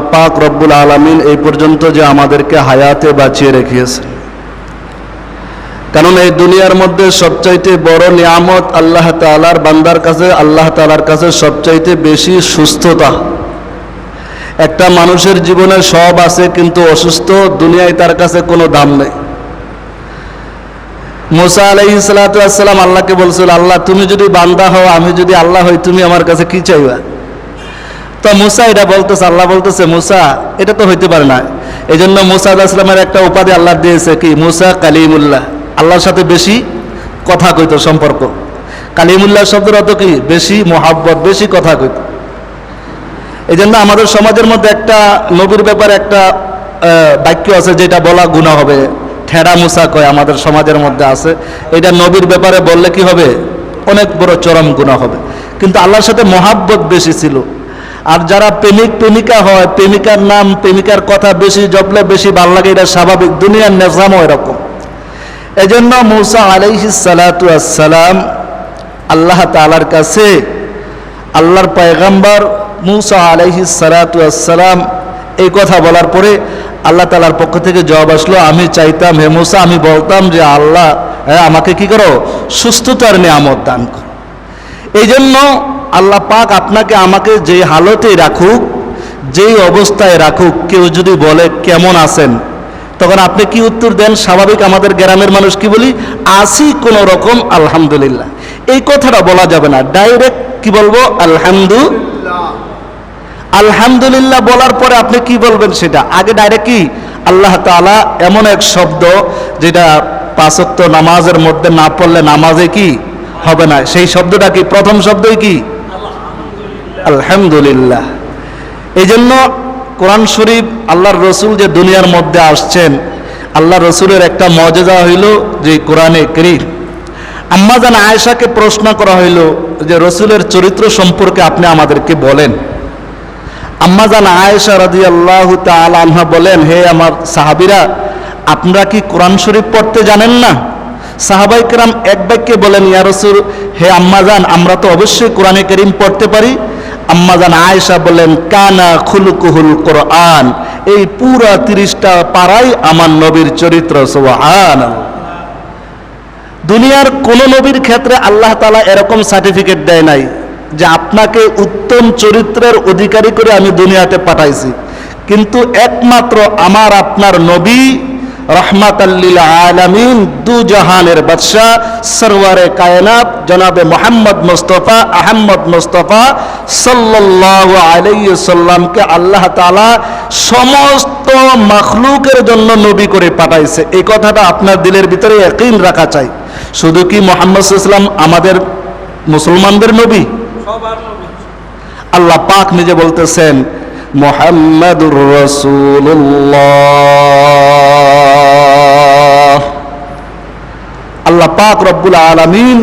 আল্লাহ পাক রব্বুল আলমিন এই পর্যন্ত যে আমাদেরকে হায়াতে বাঁচিয়ে রেখেছে। কারণ এই দুনিয়ার মধ্যে সবচাইতে বড় নিয়ামত আল্লাহ তালার বান্দার কাছে, আল্লাহ তালার কাছে সবচাইতে বেশি সুস্থতা। একটা মানুষের জীবনে সব আছে কিন্তু অসুস্থ, দুনিয়ায় তার কাছে কোনো দাম নেই। মোসা আলাই সালাতাম আল্লাহকে বলছিল, আল্লাহ, তুমি যদি বান্দা হও, আমি যদি আল্লাহ হই, তুমি আমার কাছে কি চাইবা? তো মুসা এটা বলতেছে, আল্লাহ বলতেছে, মুসা, এটা তো হইতে পারে না। এই জন্য মুসা আল্লাহামের একটা উপাধি আল্লাহ দিয়েছে কি? মুসা কালিমুল্লাহ, আল্লাহর সাথে বেশি কথা কইতো সম্পর্ক। কালিমুল্লাহ শব্দের অত কি? বেশি মোহাব্বত, বেশি কথা কইত। এই জন্য আমাদের সমাজের মধ্যে একটা নবীর ব্যাপারে একটা বাক্য আছে যেটা বলা গুণা হবে। ঠেড়া মুসা কয় আমাদের সমাজের মধ্যে আছে। এটা নবীর ব্যাপারে বললে কি হবে? অনেক বড় চরম গুণা হবে। কিন্তু আল্লাহর সাথে মহাব্বত বেশি ছিল। আর যারা প্রেমিক প্রেমিকা হয়, প্রেমিকার নাম, প্রেমিকার কথা বেশি জপলে বেশি ভালো লাগে, এটা স্বাভাবিক। দুনিয়ার নেজামও এরকম। এজন্য মৌসা আলাইহি সালাতু আসসালাম আল্লাহ তালার কাছে আল্লাহর পায়গাম্বার মুসা আলাইহি সালাতু আসসালাম এই কথা বলার পরে আল্লাহ তালার পক্ষ থেকে জবাব আসলো, আমি চাইতাম, হে মুসা, আমি বলতাম যে আল্লাহ হ্যাঁ আমাকে কি করো? সুস্থতার নিয়ামত দান করো। এই জন্য আল্লাহ পাক আপনাকে আমাকে যে হালতেই রাখুক, যেই অবস্থায় রাখুক, কেউ যদি বলে কেমন আছেন, তখন আপনি কি উত্তর দেন? স্বাভাবিক আমাদের গ্রামের মানুষ কি বলি? আসি কোন রকম, আলহামদুলিল্লাহ। এই কথাটা বলা যাবে না। ডাইরেক্ট কি বলব? আলহামদু আলহামদুলিল্লাহ বলার পরে আপনি কি বলবেন সেটা? আগে ডাইরেক্ট কি? আল্লাহ তাআলা এমন এক শব্দ যেটা পাঁচক্ত নামাজের মধ্যে না পড়লে নামাজে কি হবে না? সেই শব্দটা কি? প্রথম শব্দই কি? আলহামদুলিল্লাহ। এই জন্য কোরআন শরীফ আল্লাহর রসুল যে দুনিয়ার মধ্যে আসছেন আল্লাহ রসুলের একটা মজেজা হইল যে কোরআনে করিম। আম্মা জান আয়েশাকে প্রশ্ন করা হইল যে, রসুলের চরিত্র সম্পর্কে আপনি আমাদেরকে বলেন। আম্মা জান আয়েশা রাজি আল্লাহ আনহা বলেন, হে আমার সাহাবিরা, আপনারা কি কোরআন শরীফ পড়তে জানেন না? সাহাবাই এক বাক্যে বলেন, ইয়া রসুল, হে আম্মাজান আমরা তো অবশ্যই কোরআনে করিম পড়তে পারি আম্মাজান আয়েশা বলেন কানা খুলকুহুল কোরআন। এই পুরা তিরিশটা পাড়াই আমার নবীর চরিত্র সোহান দুনিয়ার কোন নবীর ক্ষেত্রে আল্লাহ তালা এরকম সার্টিফিকেট দেয় নাই যে আপনাকে উত্তম চরিত্রের অধিকারী করে আমি দুনিয়াতে পাঠাইছি। কিন্তু একমাত্র আমার আপনার নবী রহমাতাল্লিল আলামিন দু জাহানের বাদশাহ সরওয়ারে কায়নাত জনাবে মোহাম্মদ মুস্তফা আহম্মদ মুস্তফা সাল্লাল্লাহু আলাইহি সাল্লামকে আল্লাহ তাআলা সমস্ত মাখলুকের জন্য নবী করে পাঠাইছে। এই কথাটা আপনার দিলের ভিতরে একই রাখা চাই। শুধু কি মোহাম্মদ ইসলাম আমাদের মুসলমানদের নবী। আল্লাহ পাক নিজে বলতেছেন মোহাম্মদুর রসুল্লাহ আল্লাহ পাক রব্বুল আলমিন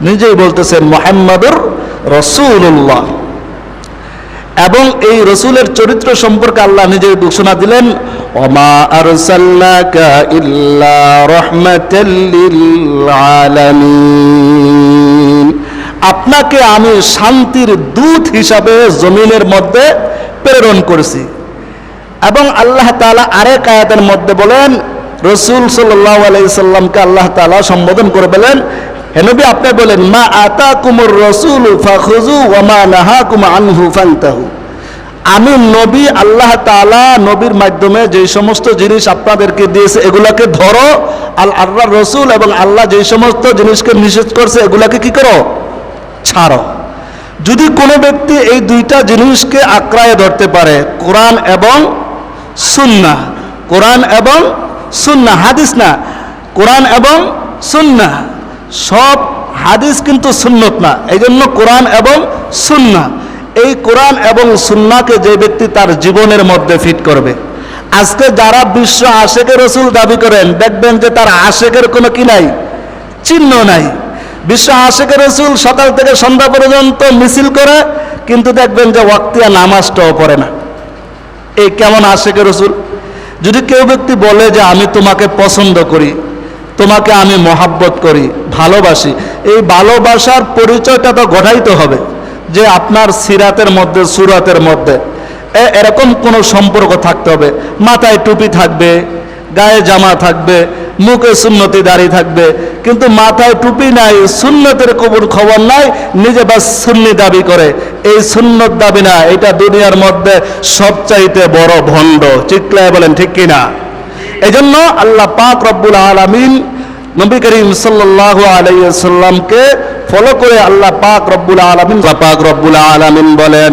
নিজেই বলতেছেন মোহাম্মদুর রসুল্লাহ এবং এই রসুলের চরিত্র সম্পর্কে আল্লাহ নিজে ঘোষণা দিলেন, ওমা আরসাল্লাকা ইল্লা রাহমাতাল লিল আলামিন। আপনাকে আমি শান্তির দূত হিসাবে জমিনের মধ্যে প্রেরণ করেছি। এবং আল্লাহ তাআলা আরেক আয়াতের মধ্যে বলেন, রসুল সাল্লাহ আলাইসাল্লামকে আল্লাহ তাআলা সম্বোধন করে বলেন হেনবি আপনি বলেন, মা আতা কুমুর রসুল ফাখুজু ওয়ামা নাহা কুমা আনহু ফান্তাহু আমি নবী, আল্লাহ তাআলা নবীর মাধ্যমে যে সমস্ত জিনিস আপনাদেরকে দিয়েছে, এগুলাকে ধরো আল আল্লাহ রসুল এবং আল্লাহ যে সমস্ত জিনিসকে নিষেধ করছে, এগুলাকে কি করো? ছাড়ো। যদি কোনো ব্যক্তি এই দুইটা জিনিসকে আক্রায় ধরতে পারে, কোরআন এবং সুন্না কোরআন এবং সুন্না হাদিস না, কোরআন এবং সুন্না সব হাদিস কিন্তু সুন্নত না এই জন্য কোরআন এবং সুন্না এই কোরআন এবং সুন্নাকে যে ব্যক্তি তার জীবনের মধ্যে ফিট করবে। আজকে যারা বিশ্ব আশেকের রসুল দাবি করেন, দেখবেন যে তার আশেকের কোনো কি নাই? চিহ্ন নাই। বিশ্ব আশেকের রসুল সকাল থেকে সন্ধ্যা পর্যন্ত মিছিল করে, কিন্তু দেখবেন যে ওয়াক্তিয়া নামাজটাও পড়ে না। এই কেমন আশেকের রসুল? যদি কেউ ব্যক্তি বলে যে আমি তোমাকে পছন্দ করি, তোমাকে আমি মহাব্বত করি, ভালোবাসি, এই ভালোবাসার পরিচয়টা তো গঠাইতে হবে যে আপনার সিরাতের মধ্যে, সুরাতের মধ্যে। এরকম কোনো সম্পর্ক থাকতে হবে। মাথায় টুপি থাকবে গায়ে জামা থাকবে, মুখে সুন্নতি দাঁড়িয়ে থাকবে, কিন্তু মাথায় টুপি নাই, সুন্নতের কবুর খবর নাই, নিজে বা সুন্নি দাবি করে। এই সুন্নত দাবি না, এটা দুনিয়ার মধ্যে সবচাইতে বড় ভণ্ড। চিকলায় বলেন, ঠিক কিনা? এই জন্য আল্লাহ পাক রব্বুল আলমিন নবী করিম সাল্লাহ আলাইসাল্লামকে ফলো করে আল্লাহ পাক রব্বুল আলমিন পাক রব্বুল আলমিন বলেন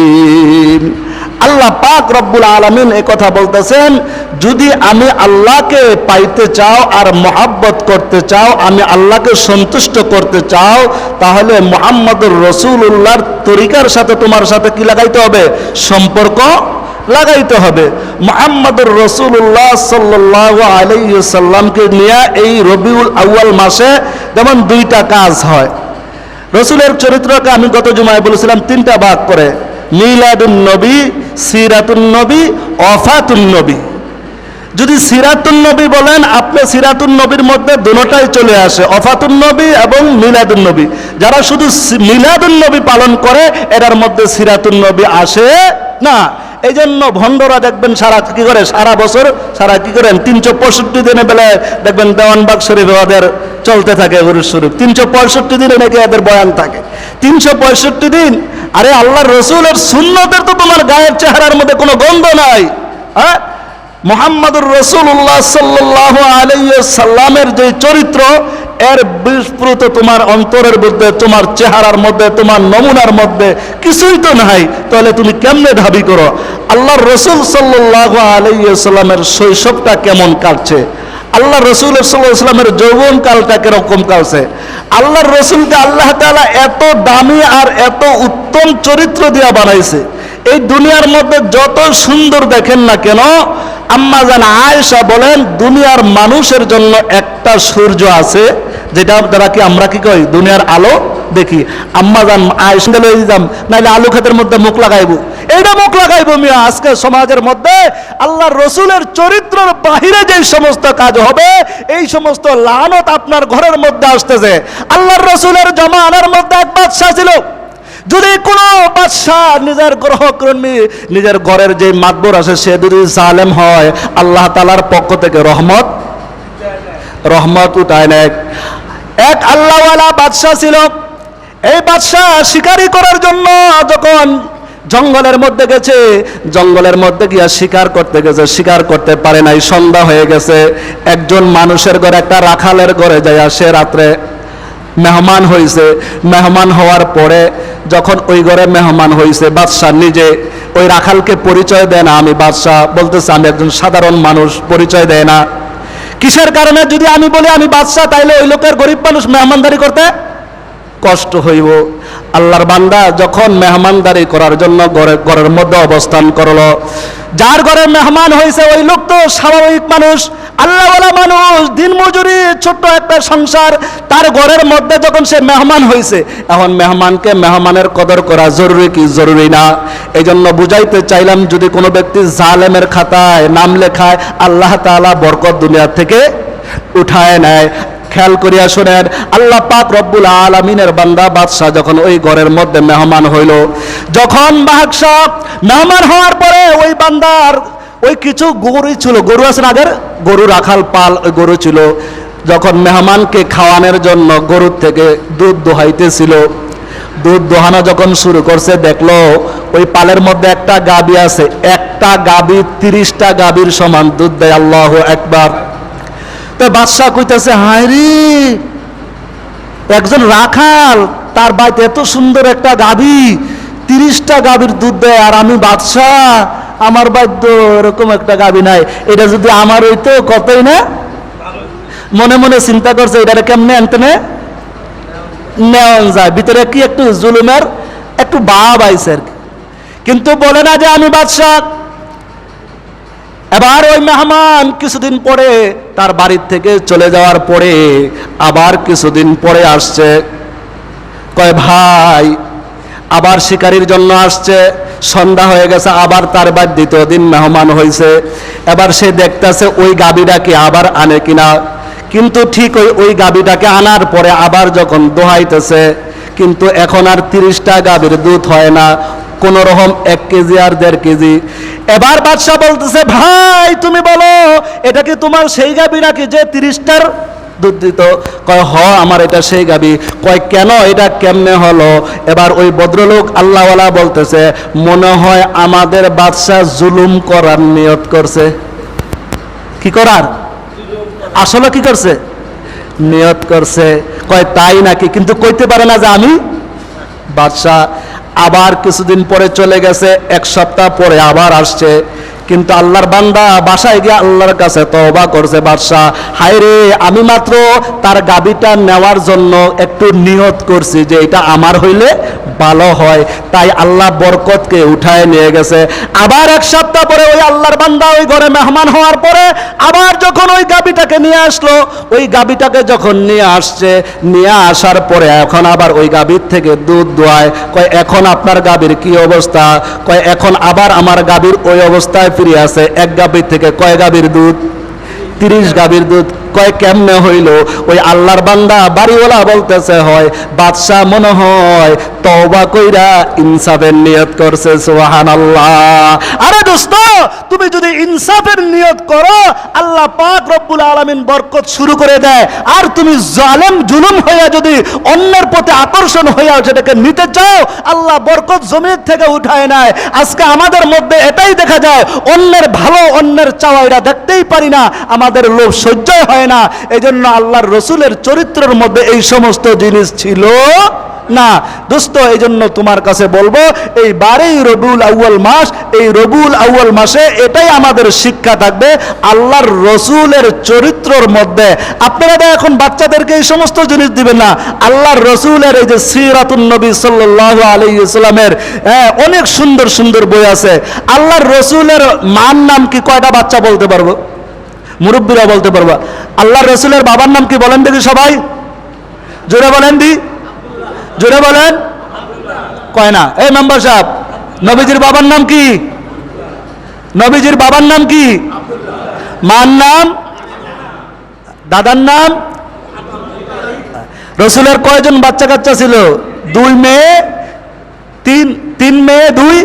রব্বুল আলমিন কথা বলতেছেন, যদি আমি আল্লাহকে পাইতে চাও আর মহাব্বত করতে চাও, আমি আল্লাহকে সন্তুষ্ট করতে চাও, তাহলে মোহাম্মদুর রসুল্লাহর তরিকার সাথে তোমার সাথে কি লাগাইতে হবে? সম্পর্ক লাগাইতে হবে। মোহাম্মদুর রসুল্লাহ সাল্লাহ আলাইসাল্লামকে নিয়ে এই রবিউল আউয়াল মাসে যেমন দুইটা কাজ হয়। রসুলের চরিত্রকে আমি গত জুমায় বলেছিলাম তিনটা ভাগ করে। মিলাদুন নবী সিরাতুল নবী অফাতুল নবী। যদি সিরাতুল নবী বলেন, আপনি সিরাতুল নবীর মধ্যে দুটোটাই চলে আসে অফাতুল নবী এবং মিলাদুল নবী। যারা শুধু মিলাদুল নবী পালন করে এটার মধ্যে সিরাতুল নবী আসে না। এই জন্য ভণ্ডরা দেখবেন সারা কি করে, সারা বছর সারা কি করেন? তিনশো পঁয়ষট্টি দিনে বেলা দেখবেন দেওয়ানবাগ শরীফ ওদের চলতে থাকে গরুর শরীফ। তিনশো পঁয়ষট্টি দিনে নাকি এদের বয়ান থাকে। তিনশো পঁয়ষট্টি দিন, আরে আল্লাহ রসুলের সুন্নতের তো তোমার গায়ের চেহারার মধ্যে কোনো গন্ধ নাই। হ্যাঁ? মোহাম্মদুর রসুল্লাহ সাল্লাহ আলাইসাল্লামের যে চরিত্র এর বিস্ফুত তোমার অন্তরের মধ্যে, তোমার চেহারার মধ্যে, তোমার নমুনার মধ্যে কিছুই তো নাই। তাহলে তুমি কেমনে দাবি করো? আল্লাহ রসুল সাল্লাহ আলাইসাল্লামের শৈশবটা কেমন কাটছে? আল্লাহ রসুল সাল্লামের যৌবন কালটা কীরকম কালছে আল্লাহর রসুলকে আল্লাহ তাআলা এত দামি আর এত উত্তম চরিত্র দিয়া বানাইছে। এই দুনিয়ার মধ্যে যত সুন্দর দেখেন না কেন, আম্মা জান আয়েশা বলেন, দুনিয়ার মানুষের জন্য একটা সূর্য আছে যেটা দ্বারা কি আমরা কি কই, দুনিয়ার আলো দেখি। আম্মা জান আয়েশা লই দিতাম নাইলে আলু ক্ষেতের মধ্যে মুখ লাগাইবো। এইটা মুখ লাগাইবো মিয়া, আজকে সমাজের মধ্যে আল্লাহ রসুলের চরিত্রের বাহিরে যে সমস্ত কাজ হবে, এই সমস্ত লানত আপনার ঘরের মধ্যে আসতেছে। আল্লাহর রসুলের জমানার মধ্যে এক বাদশাহ ছিল। যদি কোনো বাদশাহ নিজের গ্রহকর্মী নিজের ঘরের যে মাতবর আছে, সে যদি জালেম হয়, আল্লাহ তালার পক্ষ থেকে রহমত রহমত উঠায় নেয় এক আল্লাহওয়ালা বাদশাহ ছিল। এই বাদশাহ শিকারি করার জন্য যখন জঙ্গলের মধ্যে গেছে, জঙ্গলের মধ্যে গিয়া শিকার করতে গেছে, শিকার করতে পারে নাই, সন্ধ্যা হয়ে গেছে। একজন মানুষের ঘরে, একটা রাখালের ঘরে যায় সে রাত্রে মেহমান হয়েছে মেহমান হওয়ার পরে যখন ওই ঘরে মেহমান হয়েছে বাদশাহ নিজে ওই রাখালকে পরিচয় দেয় না। আমি বাদশাহ বলতেছে, আমি একজন সাধারণ মানুষ, পরিচয় দেয় না। কিসের কারণে যদি আমি বলি আমি বাদশাহ, তাইলে ওই লোকের গরিব মানুষ মেহমানদারি করতে কষ্ট হইব। আল্লাহর বান্দা যখন মেহমানদারি করার জন্য ঘরে ঘরের মধ্যে অবস্থান করল, যার ঘরে মেহমান হয়েছে ওই লোক তো স্বাভাবিক মানুষ। আল্লাহওয়ালা মানুষ, দিন মজুরি, ছোট্ট একটা সংসার, তার ঘরের মধ্যে যখন সে মেহমান হয়েছে এখন মেহমানকে মেহমানের কদর করা জরুরি কি জরুরি না? এই জন্য বুঝাইতে চাইলাম, যদি কোনো ব্যক্তি জালেমের খাতায় নাম লেখায়, আল্লাহ তাআলা বরকত দুনিয়া থেকে উঠায় নেয়। খেয়াল করিয়া শোনেন, আল্লাহ পাক রব্বুল আলমিনের বান্দা বাদশাহ যখন ওই ঘরের মধ্যে মেহমান হইল, যখন বাদশাহ মেহমান হওয়ার পরে ওই বান্দার ওই কিছু গরুই ছিল। গরু আছে না আগের? গরু রাখাল পাল ওই গরু ছিল। যখন মেহমানকে খাওয়ানোর জন্য গরুর থেকে দুধ দোহাইতেছিল, দুধ দোহানো যখন শুরু করছে, দেখল ওই পালের মধ্যে একটা গাবি আছে। একটা গাবি, তিরিশটা গাবির সমান দুধ দেয় আল্লাহ একবার তো বাদশাহ কইতেছে, হায় রে! একজন রাখাল, তার বাড়িতে এত সুন্দর একটা গাভী তিরিশটা গাভীর দুধ দেয়, আর আমি বাদশাহ আমার বাদ্য এরকম একটা গাভী নাই। এটা যদি আমার হইতো, কতই না? মনে মনে চিন্তা করছে এটা কেমনে আনতে নে? নেওয়া যায়। ভিতরে কি একটু জুলুমের, একটু ভাব আইছে আর কি। কিন্তু বলে না যে আমি বাদশাহ। এবার ওই মেহমান কিছুদিন পরে তার বাড়ির থেকে চলে যাওয়ার পরে আবার কিছুদিন পরে আসছে। কয়, ভাই, আবার শিকারির জন্য আসছে। সন্ধ্যা হয়ে গেছে, আবার তার বাদ দ্বিতীয় দিন মেহমান হয়েছে এবার সে দেখতেছে ওই গাবিটাকে আবার আনে কিনা। কিন্তু ঠিক ওই ওই গাবিটাকে আনার পরে আবার যখন দোহাইতেছে, কিন্তু এখন আর তিরিশটা গাবির দুধ হয় না কোন রকম এক কেজি আর দেড় কেজি। এবার বাদশাহ বলতেছে, ভাই, তুমি বলো, এটা কি তোমার সেই গাবি নাকি যে তিরিশটার দুধ দিত কয়, হ, আমার এটা সেই গাবি। কয়, কেন এটা কেমনে হলো? এবার ওই ভদ্রলোক আল্লাহওয়ালা বলতেছে, মনে হয় আমাদের বাদশাহ জুলুম করার নিয়ত করছে। কি করার? আসলে কি করছে? নিয়ত করছে। কয়, তাই নাকি? কিন্তু কইতে পারে না যে আমি বাদশাহ। আবার কিছুদিন পরে চলে গেছে, এক সপ্তাহ পরে আবার আসছে। কিন্তু আল্লাহর বান্দা বাসায় গিয়ে আল্লাহর কাছে তওবা করছে, বাদশাহ, হায় রে, আমি মাত্র তার গাবিটা নেওয়ার জন্য একটু নিহত করছি যে এটা আমার হইলে ভালো হয়। তাই আল্লাহ বরকতকে উঠায় নিয়ে গেছে। আবার এক সপ্তাহ পরে ওই আল্লাহর বান্দা ওই ঘরে মেহমান হওয়ার পরে আবার যখন ওই গাবিটাকে নিয়ে আসলো, ওই গাবিটাকে যখন নিয়ে আসছে, নিয়ে আসার পরে এখন আবার ওই গাবির থেকে দুধ দোয়ায়, কয়, এখন আপনার গাবির কি অবস্থা? কয়, এখন আবার আমার গাবির ওই অবস্থায় ফিরে আছে। এক গাভীর থেকে কয় গাভীর দুধ? তিরিশ গাভীর দুধ। কয় কেমনে হইল? ওই আল্লাহর বান্দা বাড়িওয়ালা বলতেছে, হয়, বাদশাহ মনে হয় তওবা কইরা ইনসাফের নিয়ত করছে সুবহান আরে দোস্ত, তুমি যদি ইনসাফের নিয়ত করো, আল্লাহ পাক রব্বুল আলামিন বরকত শুরু করে দেয়। আর তুমি জালেম, জুলুম হইয়া যদি অন্যের প্রতি আকর্ষণ হইয়া সেটাকে নিতে চাও, আল্লাহ বরকত জমির থেকে উঠায় নেয়। আজকে আমাদের মধ্যে এটাই দেখা যায়, অন্যের ভালো, অন্যের চাওয়া, এটা দেখতেই পারি না, আমাদের লোভ সহ্যই হয় না। এই জন্য আল্লাহর রসুলের চরিত্রের মধ্যে এই সমস্ত জিনিস ছিল না। দোস্ত এই জন্য তোমার কাছে বলব এই বারেই রবিউল আউয়াল মাস এই রবিউল আউয়াল মাসে এটাই আমাদের শিক্ষা থাকবে আল্লাহর রসুলের চরিত্রর মধ্যে। আপনারা তো এখন বাচ্চাদেরকে এই সমস্ত জিনিস দিবেন না। আল্লাহর রসুলের এই যে সিরাতুন নবী সাল্লাহ আলী ইসলামের হ্যাঁ, অনেক সুন্দর সুন্দর বই আছে। আল্লাহর রসুলের মান নাম কি কয়টা বাচ্চা বলতে পারব? মুরব্বীরা বলতে পারবা। আল্লাহ রসুলের বাবার নাম কি বলেন দেখি সবাই? জোরে বলেন দি। জোরে বলেন। কয় না। এই মেম্বার সাহেব, নবীজির বাবার নাম কি? নবীজির বাবার নাম কি? মার নাম? দাদার নাম? রসুলের কয়জন বাচ্চা কাচ্চা ছিল? দুই মেয়ে, তিন তিন মেয়ে, দুই?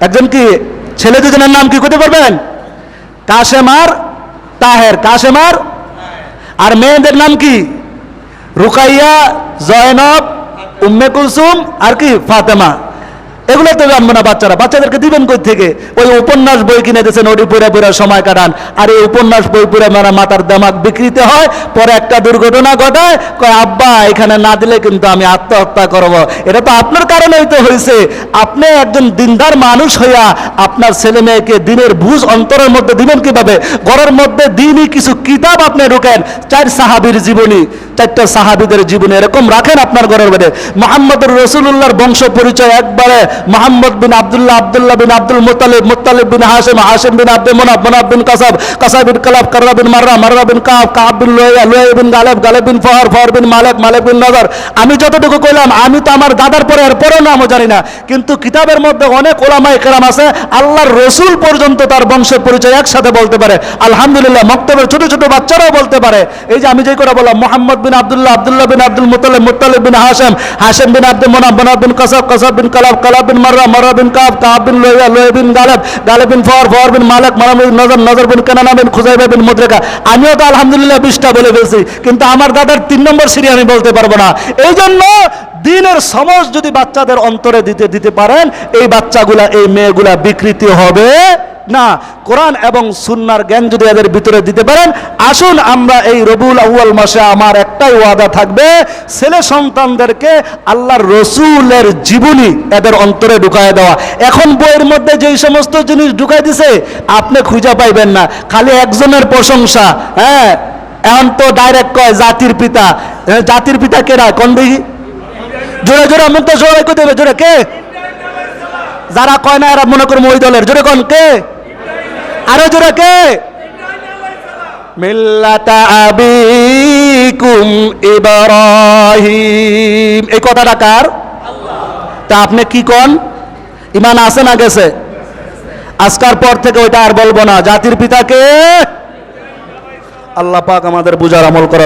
একজন কি ছেলে দুজনের নাম কি করতে পারবেন? কাশেমার তাহের কাশেমার আর মেয়েদের নাম কি রুকাইয়া জয়নব উম্মে কুলসুম আর কি ফাতেমা এগুলো তো জানব না বাচ্চারা। বাচ্চাদেরকে দিবেন কই থেকে? ওই উপন্যাস বই কিনে দিয়েছেন, ওটি পড়ে পড়ে সময় কাটান। আর এই উপন্যাস বই পড়ে মারা মাথার দামাক বিকৃত হয়, পরে একটা দুর্ঘটনা ঘটায়, কয়, আব্বা, এখানে না দিলে কিন্তু আমি আত্মহত্যা করব। এটা তো আপনার কারণেই তো হয়েছে আপনি একজন দিনদার মানুষ হইয়া আপনার ছেলে মেয়েকে দিনের বুঝ অন্তরের মধ্যে দিবেন কীভাবে? ঘরের মধ্যে দিনই কিছু কিতাব আপনি ঢোকেন, চার সাহাবির জীবনী, চারটা সাহাবিদের জীবনী এরকম রাখেন আপনার ঘরের মধ্যে। মোহাম্মদুর রসুল্লাহর বংশ পরিচয় একবারে Mohammad bin Abdullah Abdullah bin Abdul Muttalib Muttalib বিন হাসিম হাসিম বিন আব্দুল মুনাফ মুনাফ বিন কাসাব কাসাব বিন কালাব, কাররা বিন মাররা মাররা বিন কাব কাব বিন লোয়া লোয়া বিন গালেব গালেব বিন ফহর ফহর বিন মালেক মালেক বিন নজর। আমি যতটুকু কইলাম, আমি তো আমার দাদার পরে আর পরেও নামও জানি না। কিন্তু কিতাবের মধ্যে অনেক ওলামাই কেরাম আছে, আল্লাহর রসুল পর্যন্ত তার বংশের পরিচয় একসাথে বলতে পারে। আলহামদুলিল্লাহ, মক্তবের ছোট ছোট বাচ্চারাও বলতে পারে। এই যে আমি যে করে বললাম, Mohammad bin Abdullah Abdullah bin Abdul Muttalib Muttalib bin Hashim Hashim bin Abdul Manaf Manaf bin Kasab Kasab bin Kilab Kilab bin Murrah Murrah bin Kab Kab bin Luay Luay bin Ghalib Ghalib bin Fihr Fihr bin Malik, মারাম bin নজর নজর বিন কানানা বিন খুজাইবা বিন মুদ্রেকা। আমিও তো আলহামদুলিল্লাহ বিশটা বলে ফেলছি, কিন্তু আমার দাদার তিন নম্বর সিরি আমি বলতে পারব না। এই জন্য দিনের সমাজ যদি বাচ্চাদের অন্তরে দিতে দিতে পারেন, এই বাচ্চাগুলা, এই মেয়েগুলা বিকৃতি হবে না কোরআন এবং সুন্নার জ্ঞান যদি এদের ভিতরে দিতে পারেন আসুন আমরা এই রবুল আউয়াল মাসে আমার একটাই ওয়াদা থাকবে ছেলে সন্তানদেরকে আল্লাহর রসুলের জীবনী এদের অন্তরে ঢুকায় দেওয়া। এখন বইয়ের মধ্যে যেই সমস্ত জিনিস ঢুকাই দিছে আপনি খুঁজে পাইবেন না। খালি একজনের প্রশংসা হ্যাঁ? এখন তো ডাইরেক্ট কয় জাতির পিতা। হ্যাঁ, জাতির পিতা কেরা কোন দেখি জোরে জোরে মুক্ত সবাই দেবে? জোরে কে? যারা কয় না এরা মনে করব ওই দলের। জোরে কোন? কে? আরও জোরে কে? মিল্লাতা আবিকুম ইব্রাহিম। এই কথাটা কার? তা আপনি কি কোন? ইমান আছে না গেছে? আজকার পর থেকে ওইটা আর বলব না। জাতির পিতাকে আল্লাহ পাক আমাদের বুঝার আমল করা